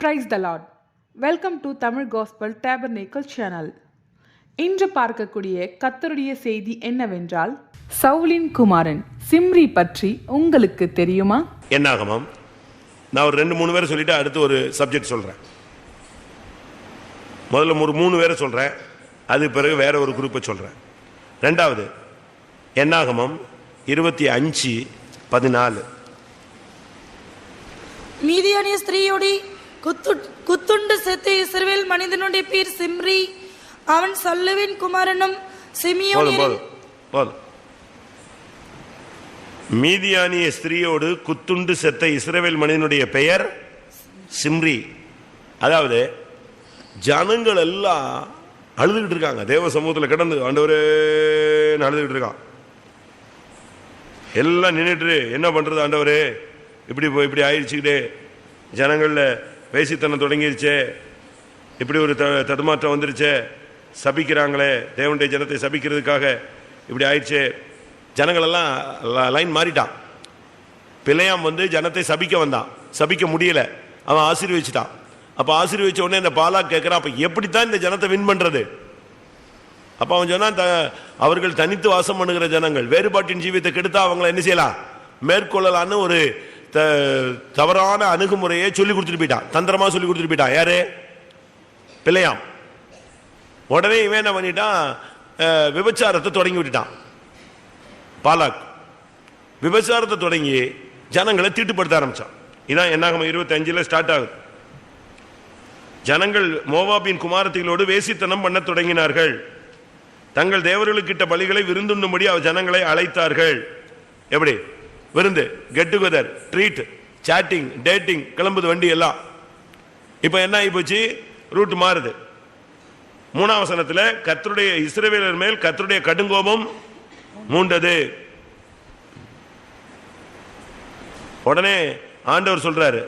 Praise the Lord welcome to Tamil gospel tabernacle channel இன்று பார்க்கக்கூடிய கத்தருடைய செய்தி என்னவென்றால் சவுலின் குமாரன் சிம்ரி பற்றி உங்களுக்கு தெரியுமா? என்னாகமம் நான் ஒரு ரெண்டு மூணு பேரை சொல்லிட்டு அடுத்து ஒரு சப்ஜெக்ட் சொல்கிறேன் முதல்ல ஒரு மூணு பேரை சொல்கிறேன் அது பிறகு வேற ஒரு குரூப்பை சொல்கிறேன் ரெண்டாவது என்னாகமம் இருபத்தி அஞ்சு பதினாலு. மீதியானிய ஸ்திரீயோடி குத்து குத்துண்டு செத்து இஸ்ரவேல் மனிதனுடைய பேர் சிம்ரி. அவன் சல்லுவின் குமாரனும் போதும் சிமியோனியரின் போதும் போதும். மீதியானிய ஸ்திரீயோடு குத்துண்டு செத்த இஸ்ரவேல் மனிதனுடைய பெயர் சிம்ரி. அதாவது ஜனங்கள் எல்லாம் அழுதுகிட்டு இருக்காங்க. தேவ சமூகத்தில் கிடந்து ஆண்டவரேன்னு அழுதுகிட்டு இருக்கான். எல்லாம் நின்றுட்டு என்ன பண்றது ஆண்டவரே? இப்படி இப்படி ஆயிடுச்சுக்கிட்டே. ஜனங்களில் வேசித்தனம் தொடங்கிருச்சே. இப்படி ஒரு த தடுமாற்றம் வந்துருச்சே. சபிக்கிறாங்களே தேவனுடைய ஜனத்தை சபிக்கிறதுக்காக இப்படி ஆயிடுச்சு. ஜனங்களெல்லாம் ல- லைன் மாறிட்டான். பிள்ளையாம் வந்து ஜனத்தை சபிக்க வந்தான். சபிக்க முடியலை. அவன் ஆசீர்வதிச்சிட்டான். அப்போ ஆசீர்வதிச்ச உடனே இந்த பாலா கேட்குறான் அப்போ எப்படித்தான் இந்த ஜனத்தை வின் பண்ணுறது அப்போ அவன் சொன்னான் த- அவர்கள் தனித்து வாசம் பண்ணுகிற ஜனங்கள் வேறுபாட்டின் ஜீவியத்தை கெடுத்தா அவங்கள என்ன செய்யலாம்? மேற்கொள்ளலான்னு ஒரு தவறான அணுகுமுறையை சொல்லி கொடுத்துட்டு போயிட்டான். தந்திரமா சொல்லி கொடுத்துட்டு போயிட்டான். யாரு? பிள்ளையாம். உடனே இவன் என்ன பண்ணிட்டான்? விபச்சாரத்தை தொடங்கி விட்டுட்டான். பாலாக். விபச்சாரத்தை தொடங்கி ஜனங்களை தீட்டுப்படுத்த ஆரம்பிச்சான். இதான் என்னாகும் இருபத்தஞ்சில் ஸ்டார்ட் ஆகுது. ஜனங்கள் மோவாபின் குமாரத்திகளோடு வேசித்தனம் பண்ணத் தொடங்கினார்கள். தங்கள் தேவர்களுக்கிட்ட பலிகளை விருந்துண்ணும்படி அவர் ஜனங்களை அழைத்தார்கள். எப்படி? விருந்து get together treat chatting dating கிளம்புது வண்டி எல்லாம். இப்போ என்ன ஆகி போச்சு ரூட் மாறுது. மூணாம் வசனத்தில் கர்த்தருடைய இஸ்ரவேலர் மேல் கத்தருடைய கடுங்கோபம் மூண்டது. உடனே ஆண்டவர் சொல்றாரு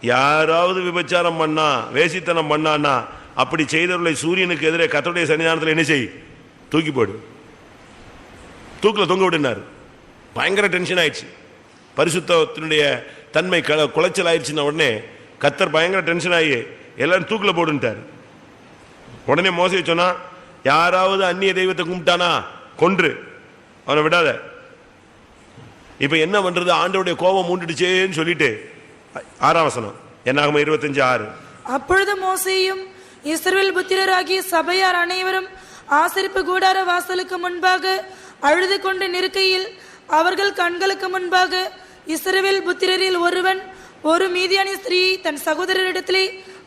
யாராவது விபச்சாரம் பண்ணா வேசித்தனம் பண்ணான்னா அப்படி செய்தவர்களை சூரியனுக்கு எதிரே கத்தருடைய சன்னிதானத்தில் என்ன செய்? தூக்கி போடு. தூக்கில் தொங்க விடுனாரு. பயங்கர டென்ஷன் ஆயிடுச்சு. பரிசுத்தத்தினுடைய தன்மை க குலைச்சல் ஆயிடுச்சுன்ன உடனே கத்தர் பயங்கர டென்ஷன் ஆகி எல்லாரும் தூக்கில் போடுன்ட்டார். உடனே மோசடி சொன்னா யாராவது அந்நிய தெய்வத்தை கும்பிட்டானா? கொன்று. அவனை விடாத. இப்போ என்ன பண்றது? ஆண்டவுடைய கோபம் மூண்டுடுச்சேன்னு சொல்லிட்டு ஆறாம் வசனம். என்னாகும் இருபத்தஞ்சு ஆறு. அப்பொழுது மோசையும் இஸ்ரேல் புத்திரராகிய சபையார் அனைவரும் ஆசரிப்பு கூடார வாசலுக்கு முன்பாக அழுது கொண்டு நிற்கையில் அவர்கள் கண்களுக்கு முன்பாக இஸ்ரவேல் புத்திரரில் ஒருவன் ஒரு மீதியான ஸ்திரீயை தன் சகோதரரிடத்திலே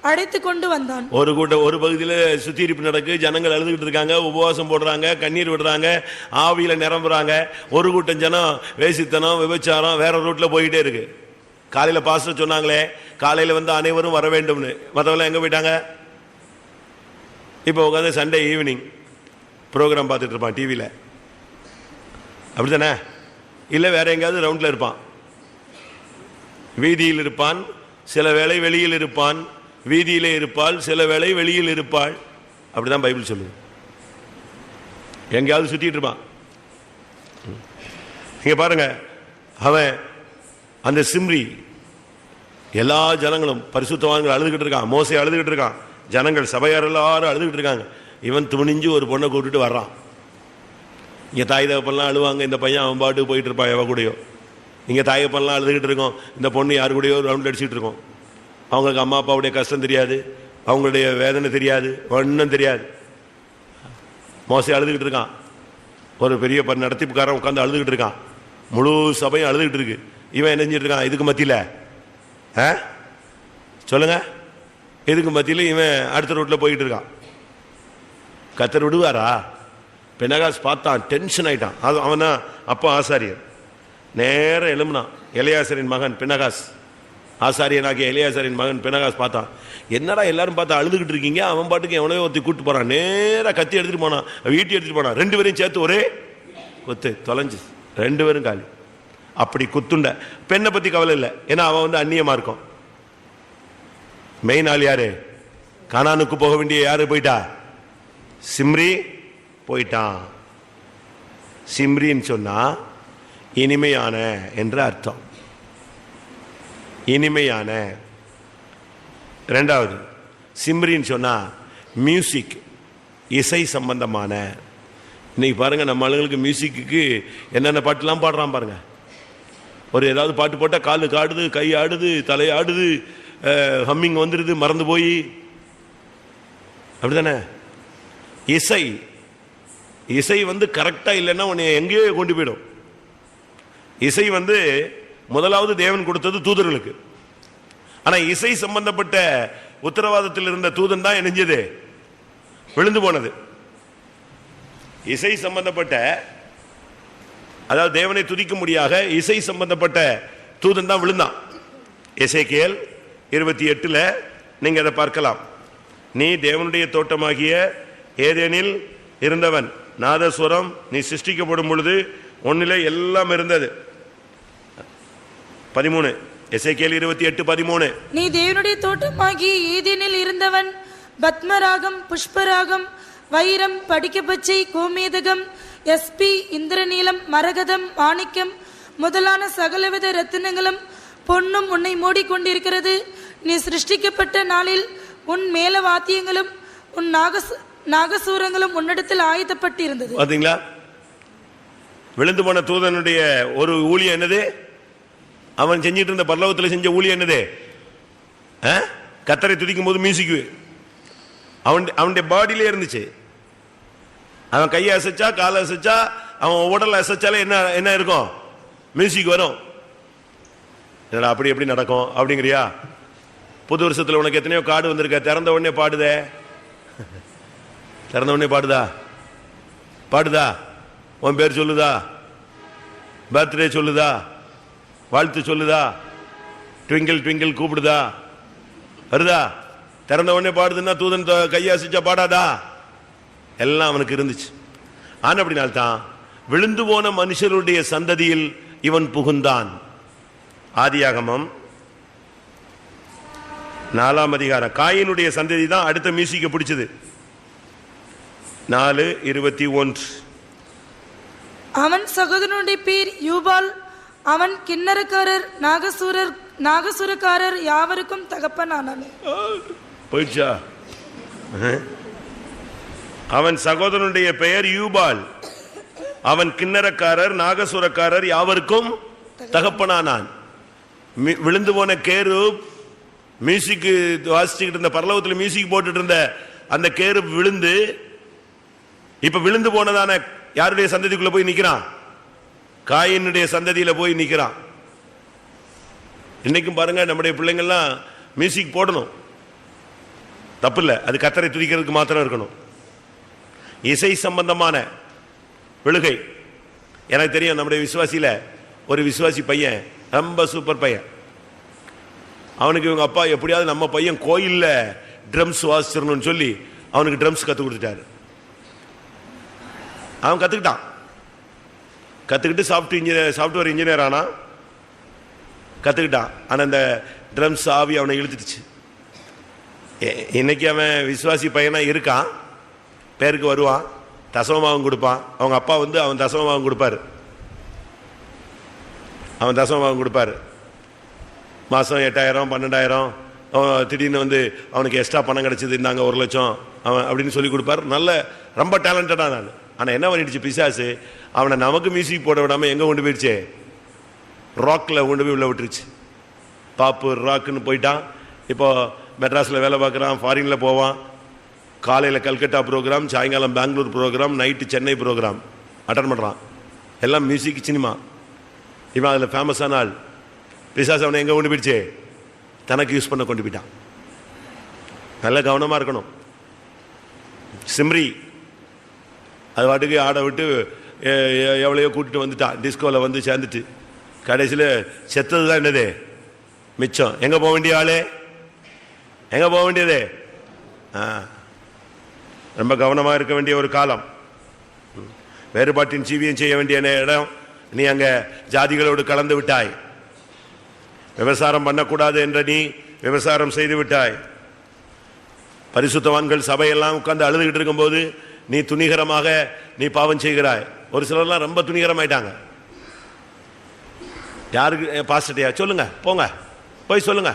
அடைத்து கொண்டு வந்தான். ஒரு கூட்ட ஒரு பகுதியில் சுத்திகரிப்பு நடக்கு ஜனங்கள் அழுதுகிட்டு இருக்காங்க உபவாசம் போடுறாங்க கண்ணீர் விடுறாங்க ஆவியில நிரம்புறாங்க. ஒரு கூட்டம் ஜனம் வேசித்தனம் விபச்சாரம் வேற ரூட்ல போயிட்டே இருக்கு. காலையில பாஸ்டர் சொன்னாங்களே காலையில வந்து அனைவரும் வர வேண்டும்னு. மற்றவெல்லாம் எங்க போயிட்டாங்க? இப்போ உட்காந்து சண்டே ஈவினிங் ப்ரோக்ராம் பார்த்துட்டு இருப்பான் டிவியில் அப்படிதானே இல்லை வேற எங்கேயாவது ரவுண்டில் இருப்பான். வீதியில் இருப்பான் சில வேளை வெளியில் இருப்பான். வீதியிலே இருப்பாள் சில வேளை வெளியில் இருப்பாள். அப்படிதான் பைபிள் சொல்லுது. எங்கேயாவது சுற்றிட்டு இருப்பான். இங்கே பாருங்க அவன் அந்த சிம்ரி எல்லா ஜனங்களும் பரிசுத்தவான்கள் அழுதுகிட்டு இருக்கான். மோசை அழுதுகிட்டு இருக்கான். ஜனங்கள் சபையார் எல்லாரும் அழுதுகிட்டு இருக்காங்க. இவன் துணிஞ்சு ஒரு பொண்ணை கூட்டிட்டு வர்றான். இங்கே தாய் தகப்பெல்லாம் அழுவாங்க இந்த பையன் அவன் பாட்டுக்கு போயிட்டு இருப்பான் எவ கூடயோ. இங்கே தாயப்பெல்லாம் அழுதுகிட்டு இருக்கோம் இந்த பொண்ணு யார் கூடயோ ரவுண்ட் அடிச்சுட்டு இருக்கோம். அவங்களுக்கு அம்மா அப்பாவுடைய கஷ்டம் தெரியாது அவங்களுடைய வேதனை தெரியாது ஒன்றும் தெரியாது. மோசை அழுதுகிட்டு இருக்கான். ஒரு பெரிய ப- நடத்திப்புக்காரன் உட்காந்து அழுதுகிட்டு இருக்கான். முழு சபையும் அழுதுகிட்டு இருக்கு. இவன் என்ன இருக்கான்? இதுக்கு மத்தியில். ஆ? சொல்லுங்க. இதுக்கு மத்தியில்? இவன் அடுத்த ரூட்டில் போயிட்டு இருக்கான். கத்தர் விடுவாரா? பெனகாஸ் பார்த்தான் டென்ஷன் ஆயிட்டான். அது அவன் அப்போ ஆசாரியர். நேரம் எழும்புனான். இளையாசரின் மகன் பினகாஸ். ஆசாரியனாகிய இளையாசரின் மகன் பினகாஸ் பார்த்தான். என்னடா எல்லாரும் பார்த்து அழுதுகிட்டு இருக்கீங்க? அவன் பாட்டுக்கு எவனையோ ஒருத்தி கூப்பிட்டு போறான். நேராக கத்தி எடுத்துட்டு போனான். வீட்டி எடுத்துட்டு போனான். ரெண்டு பேரையும் சேர்த்து ஒரே கொத்து தொலைஞ்சு. ரெண்டு பேரும் காலி. அப்படி குத்துண்ட. பெண்ணை பத்தி கவலை இல்லை. ஏன்னா அவன் வந்து அந்நியமா இருக்கும் மெயின் ஆள் யாரு? கானானுக்கு போக வேண்டிய யாரு போயிட்டா? சிம்ரி போயிட்டான். சிம்ரின்னு சொன்னால் இனிமையான என்ற அர்த்தம். இனிமையான. ரெண்டாவது சிம்ரின்னு சொன்னால் மியூசிக் இசை சம்பந்தமான. இன்னைக்கு பாருங்க நம்ம ஆளுங்களுக்கு மியூசிக்கு என்னென்ன பாட்டுலாம் பாடுறான் பாருங்கள் ஒரு ஏதாவது பாட்டு போட்டால் காலு காடுது கை ஆடுது தலை ஆடுது ஹம்மிங் வந்துடுது மறந்து போய். அப்படிதானே இசை இசை வந்து கரெக்டாக இல்லைன்னா உன்னை எங்கேயோ கொண்டு போயிடும். இசை வந்து முதலாவது தேவன் கொடுத்தது தூதர்களுக்கு. ஆனால் இசை சம்பந்தப்பட்ட உத்தரவாதத்தில் இருந்த தூதன் தான் இணைஞ்சது விழுந்து போனது. இசை சம்பந்தப்பட்ட அதாவது தேவனை துதிக்க முடியாத இசை சம்பந்தப்பட்ட தூதன் தான் விழுந்தான். கேள் இருபத்தி எட்டில் நீங்கள் அதை பார்க்கலாம். நீ தேவனுடைய தோட்டமாகிய ஏதேனில் இருந்தவன். நாதஸ்வரம் நீ சிருஷ்டிக்கப்படும் பொழுது ஒன்னிலே எல்லாம் இருந்தது. பதிமூணு. எசேக்கியேல் இருபத்தி எட்டு பதிமூணு. நீ தேவனுடைய தோட்டமாகி ஏதேனில் இருந்தவன். பத்மராகம் புஷ்பராகம் வைரம் படிக்கப்பச்சை கோமேதகம் எஸ்பி இந்திரநீலம் மரகதம் மாணிக்கம் முதலான சகலவித ரத்தினங்களும் பொன்னும் உன்னை மூடிக்கொண்டிருக்கிறது. நீ சிருஷ்டிக்கப்பட்ட நாளில் உன் மேல வாத்தியங்களும் உன் நாகசு நாகசூரங்களும் உன்னிடத்தில் ஆயத்தப்பட்டிருந்தது பாத்தீங்களா? விழுந்து போன தூதனுடைய ஒரு ஊழியம் என்னது? அவன் செஞ்சிட்டு இருந்த பல்லவத்தில் செஞ்ச ஊழியம் என்னது? ஆ? கத்தரை துதிக்கும் போது மியூசிக். அவன் அவனுடைய பாடியிலே இருந்துச்சு. அவன் கையை அசைச்சா காலை அசைச்சா அவன் உடல் அசைச்சாலே என்ன என்ன இருக்கும்? மியூசிக் வரும். என்னடா அப்படி எப்படி நடக்கும்? அப்படிங்கிறியா? புது வருஷத்தில் உனக்கு எத்தனையோ காடு வந்திருக்க திறந்த உடனே பாடுதே. திறந்தவொடனே பாடுதா? பாடுதா? உன் பேர் சொல்லுதா? பர்த்டே சொல்லுதா? வாழ்த்து சொல்லுதா? ட்விங்கிள் ட்விங்கிள் கூப்பிடுதா? வருதா? திறந்த உடனே பாடுதுன்னா தூதன் கையாசிச்சா பாடாதா? எல்லாம் அவனுக்கு இருந்துச்சு. ஆனால் அப்படினால்தான் விழுந்து போன மனுஷருடைய சந்ததியில் இவன் புகுந்தான். ஆதியாகமம் நாலாம் அதிகாரம். காயினுடைய சந்ததி தான் அடுத்த மியூசிக்கை பிடிச்சது. நாலு இருபத்தி ஒன்று. அவன் சகோதரனுடைய பேர் யூபால். அவன் கிண்ணறக்காரர் நாகசூரர் நாகசுரக்காரர் யாவருக்கும் தகப்பனானான் போயிடுச்சா. அவன் சகோதரனுடைய பெயர் யூபால். அவன் கிண்ணறக்காரர் நாகசுரக்காரர் யாவருக்கும் தகப்பனானான். விழுந்து போன கேரு மியூசிக் வாசிச்சுக்கிட்டு இருந்த பரலோகத்தில் மியூசிக் போட்டுட்டு இருந்த அந்த கேரு விழுந்து இப்ப விழுந்து போனதான யாருடைய சந்ததிக்குள்ள போய் நிக்கிறான்? காயினுடைய சந்ததியில போய் நிக்கிறான். இன்னைக்கும் பாருங்க நம்முடைய பிள்ளைங்கள்லாம் மியூசிக் போடணும். தப்பு இல்லை அது கத்தரை துதிக்கிறதுக்கு மாத்திரம் இருக்கணும். இசை சம்பந்தமான விழுகை. எனக்கு தெரியும் நம்முடைய விசுவாசியில் ஒரு விசுவாசி பையன் ரொம்ப சூப்பர் பையன். அவனுக்கு இவங்க அப்பா எப்படியாவது நம்ம பையன் கோயில்ல ட்ரம்ஸ் வாசிச்சிடணும்னு சொல்லி அவனுக்கு ட்ரம்ஸ் கற்றுக் கொடுத்துட்டாரு. அவன் கற்றுக்கிட்டான் கற்றுக்கிட்டு சாஃப்ட் இன்ஜினியர் சாஃப்ட்வேர் இன்ஜினியர் ஆனால் கற்றுக்கிட்டான் ஆனால் அந்த ட்ரம்ஸ் ஆவி அவனை இழுத்துடுச்சு. இ- இன்னைக்கு அவன் விஸ்வாசி பையனாக இருக்கான். பேருக்கு வருவான். தசவமாகவும் கொடுப்பான். அவங்க அப்பா வந்து அவன் தசவமாகவும் கொடுப்பாரு. அவன் தசமமாகவும் கொடுப்பாரு. மாதம் எட்டாயிரம் பன்னெண்டாயிரம் அவன் திடீர்னு வந்து அவனுக்கு எக்ஸ்ட்ரா பணம் கிடச்சிது இந்தாங்க ஒரு லட்சம் அவன் அப்படின்னு சொல்லி கொடுப்பார். நல்ல ரொம்ப டேலண்டடாக நான். ஆனால் என்ன பண்ணிடுச்சு பிசாசு? அவனை நமக்கு மியூசிக் போட விடாமல் எங்கே கொண்டு போயிடுச்சே? ராக்கில் கொண்டு போய் உள்ளே விட்டுருச்சு. பாப்பு ராக்குன்னு போயிட்டான். இப்போ மெட்ராஸில் வேலை பார்க்குறான் ஃபாரினில் போவான். காலையில் கல்கட்டா ப்ரோக்ராம் சாயங்காலம் Bangalore program night Chennai program attend பண்ணுறான் எல்லாம் மியூசிக் சினிமா இவன் அதில் ஃபேமஸான ஆள். பிசாசு அவனை எங்கே கொண்டு போயிடுச்சு? தனக்கு யூஸ் பண்ண கொண்டு போயிட்டான். நல்ல கவனமாக இருக்கணும். சிம்ரி அது பாட்டுக்கு ஆட விட்டு எ- எ- எவ்வளையோ கூட்டிகிட்டு வந்துட்டான் டிஸ்கோவில் வந்து சேர்ந்துட்டு. கடைசியில் செத்தது தான் என்னது? மிச்சம். எங்கே போக வேண்டிய ஆளு? எங்கே போக வேண்டியது? ஆ. ரொம்ப கவனமாக இருக்க வேண்டிய ஒரு காலம். வேறுபாட்டின் சீவியம் செய்ய வேண்டிய இடம். நீ அங்கே ஜாதிகளோடு கலந்து விட்டாய். விவசாரம் பண்ணக்கூடாது என்ற நீ விவசாரம் செய்து விட்டாய். பரிசுத்தவான்கள் சபையெல்லாம் உட்கார்ந்து அழுதுகிட்டு இருக்கும்போது நீ துணிகரமாக நீ பாவம் செய்கிறாய். ஒரு சிலர்லாம் ரொம்ப துணிகரமாயிட்டாங்க. யாருக்கு பாசிட்டியா சொல்லுங்க போங்க போய் சொல்லுங்க.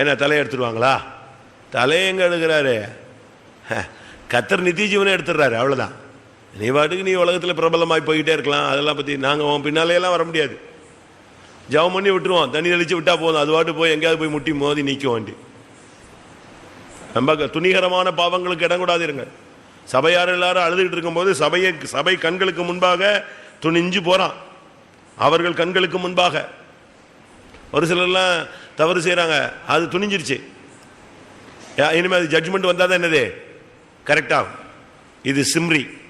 என்ன தலையை எடுத்துருவாங்களா? தலையை எடுக்கிறாரு? கத்தர் நித்திய எடுத்துடுறாரு அவ்வளோதான் நீ பாட்டுக்கு நீ உலகத்தில் பிரபலமாகி போய்கிட்டே இருக்கலாம் அதெல்லாம் பற்றி நாங்கள் உன் பின்னாலே எல்லாம் வர முடியாது. ஜெபம் பண்ணி விட்டுருவோம் தண்ணி தெளிச்சு விட்டால் போதும் அது பாட்டு போய் எங்கேயாவது போய் முட்டி மோதி நிற்கும் வண்டி. ரொம்ப துணிகரமான பாவங்களுக்கு இடம் கூடாதிருங்க சபையார் எல்லாரும் அழுதுகிட்டு இருக்கும்போது சபையை சபை கண்களுக்கு முன்பாக துணிஞ்சு போகிறான் அவர்கள் கண்களுக்கு முன்பாக. ஒரு சிலர்லாம் தவறு செய்கிறாங்க அது துணிஞ்சிருச்சு. யா- அது ஜட்ஜ்மெண்ட் வந்தால் தான் என்னது? கரெக்டாகும் இது சிம்ரி.